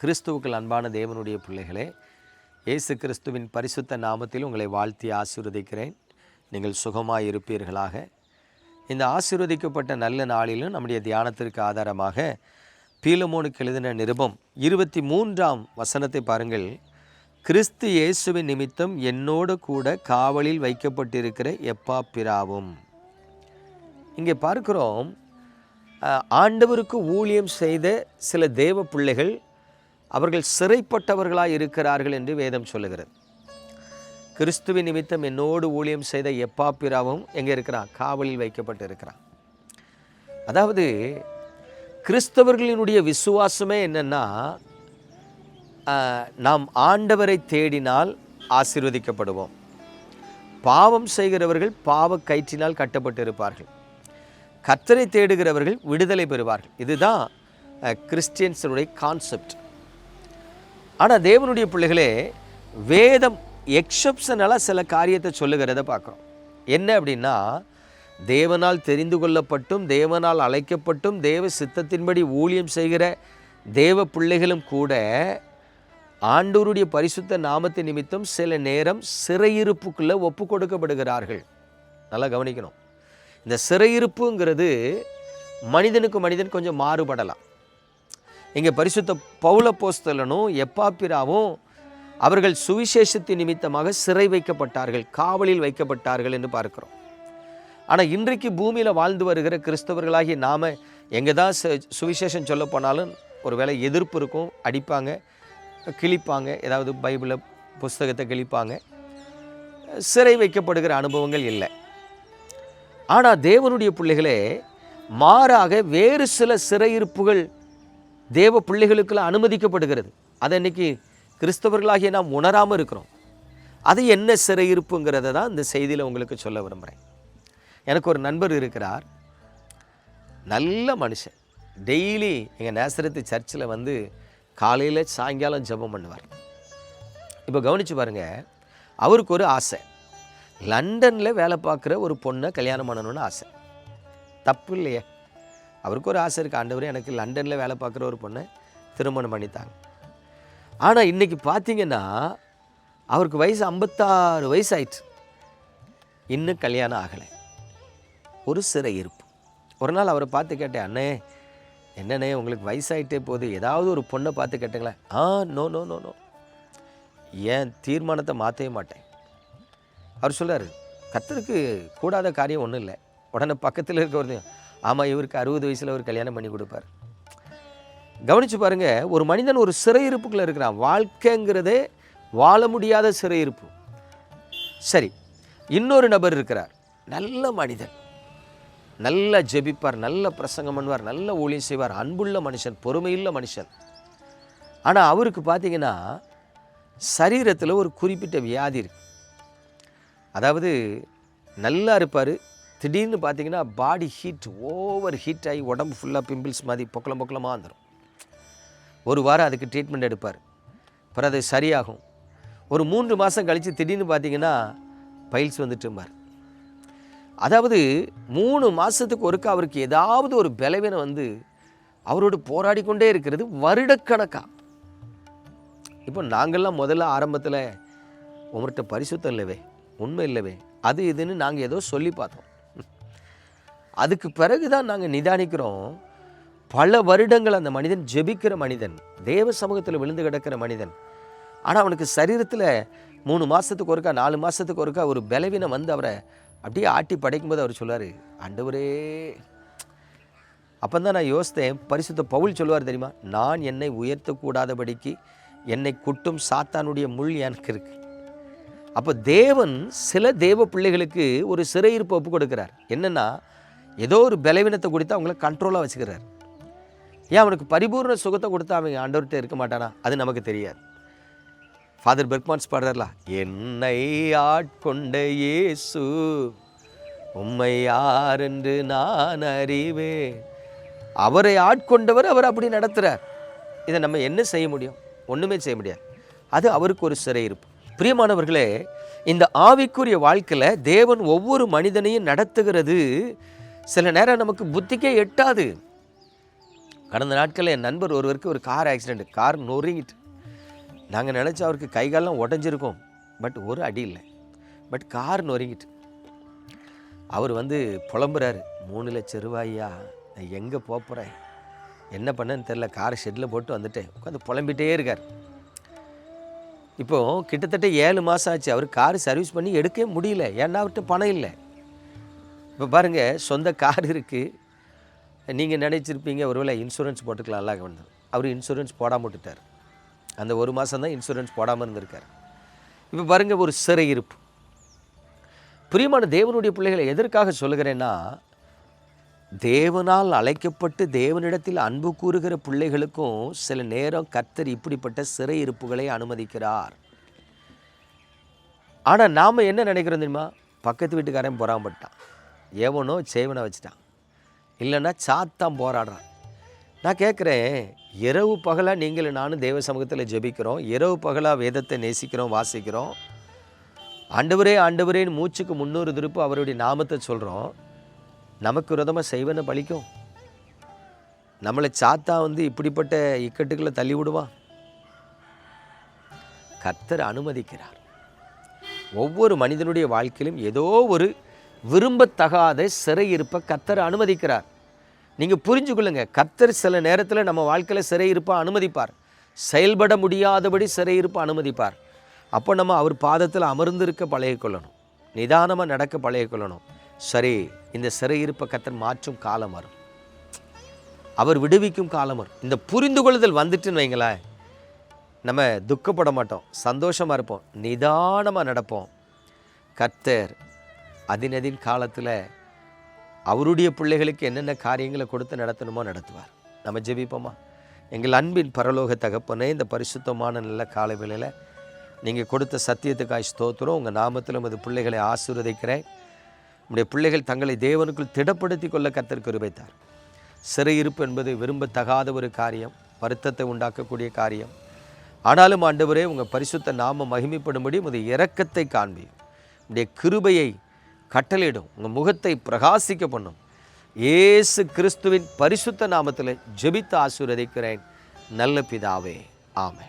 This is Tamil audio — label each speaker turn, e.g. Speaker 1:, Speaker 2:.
Speaker 1: கிறிஸ்துவுக்குள் அன்பான தேவனுடைய பிள்ளைகளே இயேசு கிறிஸ்துவின் பரிசுத்த நாமத்தில் உங்களை வாழ்த்தி ஆசீர்வதிக்கிறேன். நீங்கள் சுகமாக இருப்பீர்களாக. இந்த ஆசீர்வதிக்கப்பட்ட நல்ல நாளிலும் நம்முடைய தியானத்திற்கு ஆதாரமாக பீலமோனுக்கு எழுதின நிருபம் இருபத்தி மூன்றாம் வசனத்தை பாருங்கள். கிறிஸ்து இயேசுவின் நிமித்தம் என்னோடு கூட காவலில் வைக்கப்பட்டிருக்கிற எப்பா பிராவும் இங்கே பார்க்கிறோம் ஆண்டவருக்கு ஊழியம் செய்த சில தேவ பிள்ளைகள் அவர்கள் சிறைப்பட்டவர்களாய் இருக்கிறார்கள் என்று வேதம் சொல்லுகிறது. கிறிஸ்துவின் நிமித்தம் என்னோடு ஊழியம் செய்த எப்பாப்பிராவும் எங்கே இருக்கிறான்? காவலில் வைக்கப்பட்டு இருக்கிறான் அதாவது கிறிஸ்தவர்களினுடைய விசுவாசமே என்னென்னா நாம் ஆண்டவரை தேடினால் ஆசீர்வதிக்கப்படுவோம். பாவம் செய்கிறவர்கள் பாவ கயிற்றினால் கட்டப்பட்டு இருப்பார்கள் கத்தரை தேடுகிறவர்கள் விடுதலை பெறுவார்கள். இதுதான் கிறிஸ்டியன்ஸனுடைய கான்செப்ட். ஆனால் தேவனுடைய பிள்ளைகளே வேதம் எக்ஸப்ஷனலாக சில காரியத்தை சொல்லுகிறத பார்க்குறோம். என்ன அப்படின்னா தேவனால் தெரிந்து கொள்ளப்பட்டும் தேவனால் அழைக்கப்பட்டும் தேவ சித்தத்தின்படி ஊழியம் செய்கிற தேவ பிள்ளைகளும் கூட ஆண்டோருடைய பரிசுத்த நாமத்தை நிமித்தம் சில நேரம் சிறையிருப்புக்குள்ளே ஒப்பு கொடுக்கப்படுகிறார்கள் நல்லா கவனிக்கணும். இந்த சிறையிருப்புங்கிறது மனிதனுக்கு மனிதன் கொஞ்சம் மாறுபடலாம். இங்கே பரிசுத்த பௌல போஸ்தலனும் எப்பாப்பிராவும் அவர்கள் சுவிசேஷத்தின் நிமித்தமாக சிறை வைக்கப்பட்டார்கள் காவலில் வைக்கப்பட்டார்கள் என்று பார்க்கிறோம். ஆனால் இன்றைக்கு பூமியில் வாழ்ந்து வருகிற கிறிஸ்தவர்களாகிய நாம் எங்கே தான் சுவிசேஷம் சொல்ல போனாலும் ஒரு வேளை எதிர்ப்பு இருக்கும் அடிப்பாங்க கிழிப்பாங்க ஏதாவது பைபிளை புஸ்தகத்தை கிழிப்பாங்க. சிறை வைக்கப்படுகிற அனுபவங்கள் இல்லை. ஆனால் தேவனுடைய பிள்ளைகளே மாறாக வேறு சில சிறையிருப்புகள் தேவ பிள்ளைகளுக்குள்ள அனுமதிக்கப்படுகிறது. அதை இன்றைக்கி கிறிஸ்தவர்களாகிய நாம் உணராமல் இருக்கிறோம். அது என்ன சிறையிருப்புங்கிறத தான் இந்த செய்தியில் உங்களுக்கு சொல்ல விரும்புகிறேன் எனக்கு ஒரு நண்பர் இருக்கிறார். நல்ல மனுஷன். டெய்லி எங்கள் நேசரத்து சர்ச்சில் வந்து காலையில் சாயங்காலம் ஜெபம் பண்ணுவார். இப்போ கவனிச்சு பாருங்கள் அவருக்கு ஒரு ஆசை. லண்டனில் வேலை பார்க்குற ஒரு பொண்ணை கல்யாணம் பண்ணணும்னு ஆசை. தப்பு இல்லையே. அவருக்கு ஒரு ஆசை இருக்குது ஆண்டவர் எனக்கு லண்டனில் வேலை பார்க்குற ஒரு பொண்ணை திருமணம் பண்ணித்தாங்க. ஆனால் இன்றைக்கி பார்த்தீங்கன்னா அவருக்கு வயசு ஐம்பத்தாறு வயசு ஆயிடுச்சு இன்னும் கல்யாணம் ஆகலை. ஒரு சிறை இருப்பு. ஒரு நாள் அவரை பார்த்து கேட்டேன் அண்ணே என்னண்ணே உங்களுக்கு வயசாயிட்டே போகுது. ஏதாவது ஒரு பொண்ணை பார்த்து கேட்டுங்களேன். ஆ நோ நோ நோ நோ. ஏன் தீர்மானத்தை மாற்றவே மாட்டேன். அவர் சொல்றாரு கத்தருக்கு கூடாத காரியம் ஒன்றும் இல்லை. உடனே பக்கத்தில் இருக்கிறது ஆமாம் இவருக்கு அறுபது வயசில் அவர் கல்யாணம் பண்ணி கொடுப்பார். கவனிச்சு பாருங்க ஒரு மனிதன் ஒரு சிறையிருப்புக்குள்ளே இருக்கிறான். வாழ்க்கைங்கிறதே வாழ முடியாத சிறையிருப்பு சரி இன்னொரு நபர் இருக்கிறார். நல்ல மனிதன். நல்லா ஜெபிப்பார் நல்ல பிரசங்கம் பண்ணுவார் நல்ல ஊழியம் செய்வார். அன்புள்ள மனுஷன் பொறுமையுள்ள மனுஷன். ஆனால் அவருக்கு பார்த்தீங்கன்னா சரீரத்தில் ஒரு குறிப்பிட்ட வியாதி இருக்கு. அதாவது நல்லா இருப்பார் திடீர்னு பார்த்தீங்கன்னா பாடி ஹீட் ஓவர் ஹீட் ஆகி உடம்பு ஃபுல்லாக பிம்பிள்ஸ் மாதிரி பொக்கலம் பொக்கலமாக வந்துடும் ஒரு வாரம் அதுக்கு ட்ரீட்மெண்ட் எடுப்பார். அப்புறம் அது சரியாகும். ஒரு மூன்று மாதம் கழித்து திடீர்னு பார்த்தீங்கன்னா பைல்ஸ் வந்துட்டுமார் அதாவது மூணு மாதத்துக்கு ஒருக்கா அவருக்கு ஏதாவது ஒரு பலவீனம் வந்து அவரோடு போராடி கொண்டே இருக்கிறது வருடக்கணக்காக இப்போ நாங்கள்லாம் முதல்ல ஆரம்பத்தில் உங்கள்கிட்ட பரிசுத்தம் இல்லவே உண்மை இல்லவே அது இதுன்னு நாங்கள் ஏதோ சொல்லி பார்த்தோம். அதுக்கு பிறகு தான் நாங்கள் நிதானிக்கிறோம். பல வருடங்கள் அந்த மனிதன் ஜெபிக்கிற மனிதன் தேவ சமூகத்தில் விழுந்து கிடக்கிற மனிதன். ஆனால் அவனுக்கு சரீரத்தில் மூணு மாதத்துக்கு ஒருக்கா நாலு மாதத்துக்கு ஒருக்கா ஒரு பலவீனம் வந்து அவரை அப்படியே ஆட்டி படைக்கும்போது அவர் சொல்லுவார் ஆண்டவரே. அப்போ தான் நான் யோசித்தேன் பரிசுத்த பவுல் சொல்லுவார் தெரியுமா நான் என்னை உயர்த்தக்கூடாதபடிக்கு என்னை குட்டும் சாத்தானுடைய முள் எனக்கு இருக்கு. அப்போ தேவன் சில தேவ பிள்ளைகளுக்கு ஒரு சிறையிருப்பு ஒப்பு கொடுக்கிறார். என்னென்னா ஏதோ ஒரு பலவீனத்தை கொடுத்து அவங்கள கண்ட்ரோலாக வச்சுக்கிறார். ஏன் அவனுக்கு பரிபூர்ண சுகத்தை கொடுத்தா அவங்க ஆண்டவர்கிட்ட இருக்க மாட்டானா? அது நமக்கு தெரியாது. ஃபாதர் பெர்க்மான்ஸ் பாடுறார்ல என்னை ஆட்கொண்ட இயேசு உம்மை யார் என்று நான் அறிவேன். அவரை ஆட்கொண்டவர் அவர் அப்படி நடத்துகிறார் இதை நம்ம என்ன செய்ய முடியும்? ஒன்றுமே செய்ய முடியாது. அது அவருக்கு ஒரு சிறையிருப்பு பிரியமானவர்களே இந்த ஆவிக்குரிய வாழ்க்கையில் தேவன் ஒவ்வொரு மனிதனையும் நடத்துகிறது சில நேரம் நமக்கு புத்திக்கே எட்டாது. கடந்த நாட்களில் என் நண்பர் ஒருவருக்கு ஒரு கார் ஆக்சிடெண்ட் கார் நொறுங்கிட்டு. நாங்கள் நினச்சா அவருக்கு கைகாலெலாம் உடஞ்சிருக்கோம். பட் ஒரு அடி இல்லை. But car நொறுங்கிட்டு. அவர் வந்து புலம்புறாரு. மூணு லட்சம் ரூபாயா நான் எங்கே போகிறேன் என்ன பண்ணேன்னு தெரில காரை ஷெட்டில் போட்டு வந்துட்டேன். உட்காந்து புலம்பிகிட்டே இருக்கார். இப்போது கிட்டத்தட்ட ஏழு மாதம் ஆச்சு. அவர் கார் சர்வீஸ் பண்ணி எடுக்கவே முடியல. ஏன்னா அவர்கிட்ட பணம் இல்லை. இப்போ பாருங்கள் சொந்த கார் இருக்குது நீங்கள் நினச்சிருப்பீங்க ஒருவேளை இன்சூரன்ஸ் போட்டுக்கலாம்ல வந்து அவர் இன்சூரன்ஸ் போடாமல் விட்டுட்டார். அந்த ஒரு மாதம் தான் இன்சூரன்ஸ் போடாமல் இருந்திருக்கார். இப்போ பாருங்கள் ஒரு சிறை இருப்பு. பிரியமான தேவனுடைய பிள்ளைகளை எதற்காக சொல்லுகிறேன்னா தேவனால் அழைக்கப்பட்டு தேவனிடத்தில் அன்பு கூறுகிற பிள்ளைகளுக்கும் சில நேரம் கர்த்தர் இப்படிப்பட்ட சிறை இருப்புகளை அனுமதிக்கிறார். ஆனால் நாம் என்ன நினைக்கிறோம் தெரியுமா? பக்கத்து வீட்டுக்காரன் பொறாமப்பட்டான் எவனோ சேவனை வச்சுட்டான். இல்லைன்னா சாத்தான் போராடுறான். நான் கேட்குறேன் இரவு பகலாக நீங்களும் நானும் தெய்வ சமூகத்தில் ஜெபிக்கிறோம் இரவு பகலாக வேதத்தை நேசிக்கிறோம் வாசிக்கிறோம். ஆண்டவரே ஆண்டவரேன்னு மூச்சுக்கு முன்னூறு திருப்பு அவருடைய நாமத்தை சொல்கிறோம் நமக்கு விரதமாக செய்வனை பலிக்கும் நம்மளை சாத்தா வந்து இப்படிப்பட்ட இக்கட்டுக்களை தள்ளி விடுவான் கர்த்தர் அனுமதிக்கிறார். ஒவ்வொரு மனிதனுடைய வாழ்க்கையிலும் ஏதோ ஒரு விரும்பத்தகாத சிறையிருப்பை கத்தர் அனுமதிக்கிறார். நீங்கள் புரிஞ்சுக்கொள்ளுங்க கத்தர் சில நேரத்தில் நம்ம வாழ்க்கையில் சிறையிருப்பை அனுமதிப்பார். செயல்பட முடியாதபடி சிறையிருப்பை அனுமதிப்பார். அப்போ நம்ம அவர் பாதத்தில் அமர்ந்திருக்க பழகிக்கொள்ளணும். நிதானமாக நடக்க பழகிக்கொள்ளணும். சரி இந்த சிறையிருப்பை கத்தர் மாற்றும் காலம் வரும். அவர் விடுவிக்கும் காலம் வரும். இந்த புரிந்து கொள்ளுதல் வந்துட்டுன்னு வைங்களேன் நம்ம துக்கப்பட மாட்டோம் சந்தோஷமாக இருப்போம் நிதானமாக நடப்போம். கர்த்தர் அதினதின் காலத்தில் அவருடைய பிள்ளைகளுக்கு என்னென்ன காரியங்களை கொடுத்து நடத்தணுமோ நடத்துவார். நம்ம ஜெபிப்போமா? எங்கள் அன்பின் பரலோக தகப்பனே இந்த பரிசுத்தமான நல்ல காலை வேளையில் நீங்கள் கொடுத்த சத்தியத்துக்காய் ஸ்தோத்திரம். உங்கள் நாமத்தில் உமது பிள்ளைகளை ஆசீர்வதிக்கிறேன். உம்முடைய பிள்ளைகள் தங்களை தேவனுக்குள் திடப்படுத்தி கொள்ள கத்திற்கு கிருபைத்தார் சிறையிருப்பு என்பது விரும்பத்தகாத ஒரு காரியம் வருத்தத்தை உண்டாக்கக்கூடிய காரியம். ஆனாலும் ஆண்டவரே உங்கள் பரிசுத்த நாம மகிமைப்படும்படி உமது இறக்கத்தை காண்பியும் உடைய கிருபையை கட்டளையிடும். உங்கள் முகத்தை பிரகாசிக்க பண்ணும். இயேசு கிறிஸ்துவின் பரிசுத்த நாமத்தில் ஜெபித்து ஆசீர்வதிக்கிறேன். நல்ல பிதாவே. ஆமை